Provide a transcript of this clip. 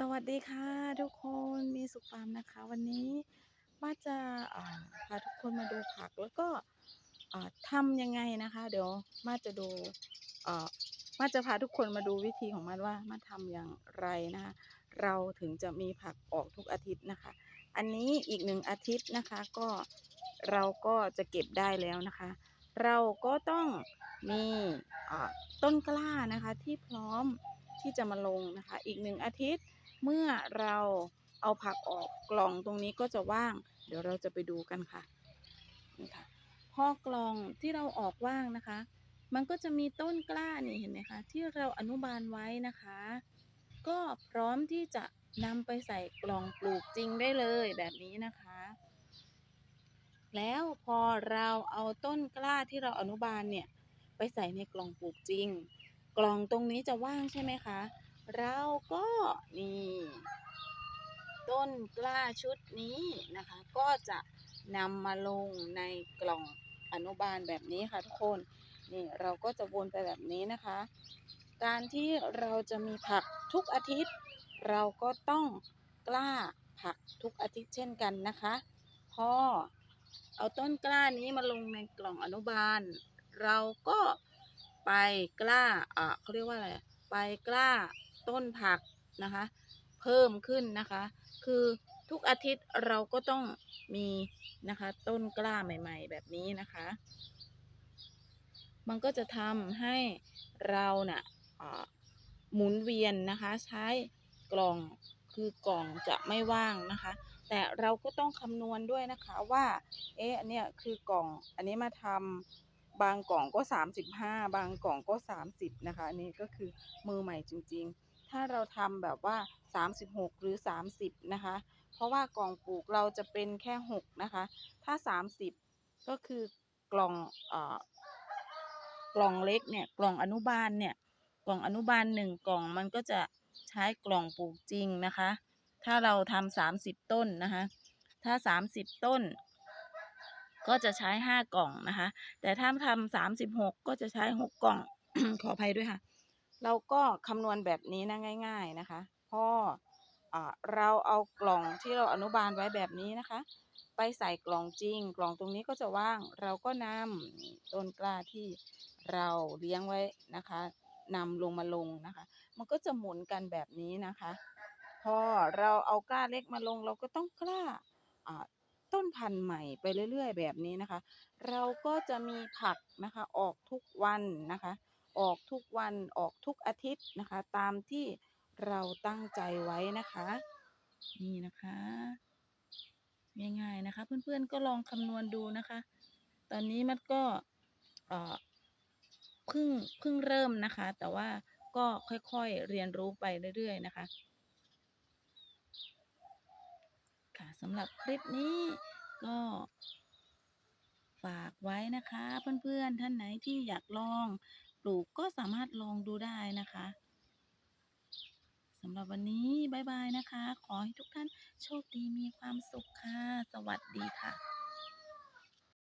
สวัสดีค่ะทุกคนมีสุขฟาร์มนะคะ วันนี้มาจะพาทุกคนมาดูผักแล้วก็อ่าทำยังไงนะคะ เดี๋ยวมาจะดูมาจะพาทุกคนมาดูวิธีของมันว่ามาทำอย่างไรนะคะ เราถึงจะมีผักออกทุกอาทิตย์นะคะ อันนี้อีกหนึ่งอาทิตย์นะคะก็เราก็จะเก็บได้แล้วนะคะ เราก็ต้องมีต้นกล้านะคะที่พร้อมที่จะมาลงนะคะ อีกหนึ่งอาทิตย์ เมื่อเราเอาผักออกกล่องตรงนี้ก็จะว่าง เดี๋ยวเราจะไปดูกันค่ะนี่ค่ะพอกล่องที่เราออกว่างนะคะ มันก็จะมีต้นกล้านี่เห็นไหมคะ ที่เราอนุบาลไว้นะคะ ก็พร้อมที่จะนำไปใส่กล่องปลูกจริงได้เลยแบบนี้นะคะ แล้วพอเราเอาต้นกล้าที่เราอนุบาลเนี่ยไปใส่ในกล่องปลูกจริง กล่องตรงนี้จะว่างใช่ไหมคะ เราก็นี่ ต้นกล้าชุดนี้นะคะ ก็จะนำมาลงในกล่องอนุบาลแบบนี้ค่ะทุกคนนี่เราก็จะวนไปแบบนี้นะคะ การที่เราจะมีผักทุกอาทิตย์ เราก็ต้องกล้าผักทุกอาทิตย์เช่นกันนะคะพอเอาต้นกล้านี้มาลงในกล่องอนุบาล เราก็ไปกล้าอ่าเขาเรียกว่าอะไรไปกล้าต้นผักนะคะ เพิ่มขึ้นนะคะ คือทุกอาทิตย์เราก็ต้องมีนะคะ ต้นกล้าใหม่ ๆ แบบนี้นะคะ มันก็จะทำให้เราน่ะอ่าหมุนเวียนนะคะ ใช้กล่องคือกล่องจะไม่ว่างนะคะ แต่เราก็ต้องคำนวณด้วยนะคะว่า เอ๊ะอันเนี้ยคือกล่องอันนี้มาทำบางกล่องก็ 35 บางกล่องก็ 30 นะคะ อันนี้ก็คือมือใหม่จริง ๆ ถ้าเราทำแบบว่า 36 หรือ 30 นะคะ เพราะว่ากล่องปลูกเราจะเป็นแค่ 6 นะคะ ถ้า 30 ก็คือกล่องเอ่อกล่องเล็กเนี่ยกล่องอนุบาลเนี่ยกล่องอนุบาลหนึ่งกล่องมันก็จะใช้กล่องปลูกจริงนะคะ ถ้าเราทำสามสิบต้นนะคะ ถ้าสามสิบต้น ก็จะใช้ห้ากล่องนะคะ แต่ถ้าทำสามสิบหกก็จะใช้หกกล่อง ขออภัยด้วยค่ะ เราก็คำนวณแบบนี้นะง่าย ๆนะคะพออเราเอากล่องที่เราอนุบาลไว้แบบนี้นะคะ ไปใส่กล่องจริง กล่องตรงนี้ก็จะว่าง เราก็นำต้นกล้าที่เราเลี้ยงไว้นะคะนำลงมาลงนะคะ มันก็จะหมุนกันแบบนี้นะคะ พอเราเอากล้าเล็กมาลง เราก็ต้องกล้าอ่าต้นพันธุ์ใหม่ไปเรื่อยๆ แบบนี้นะคะ เราก็จะมีผักนะคะออกทุกวันนะคะ ออกทุกวันออกทุกอาทิตย์นะคะ ตามที่เราตั้งใจไว้นะคะ นี่นะคะง่ายๆนะคะ เพื่อนๆก็ลองคำนวณดูนะคะ ตอนนี้มันก็เออเพิ่งเพิ่งเริ่มนะคะ แต่ว่าก็ค่อยๆเรียนรู้ไปเรื่อยๆนะคะค่ะสำหรับคลิปนี้ก็ฝากไว้นะคะ เพื่อนๆท่านไหนที่อยากลอง ปลูกก็สามารถลองดูได้นะคะสำหรับวันนี้บายบายนะคะ ขอให้ทุกท่านโชคดีมีความสุขค่ะ สวัสดีค่ะ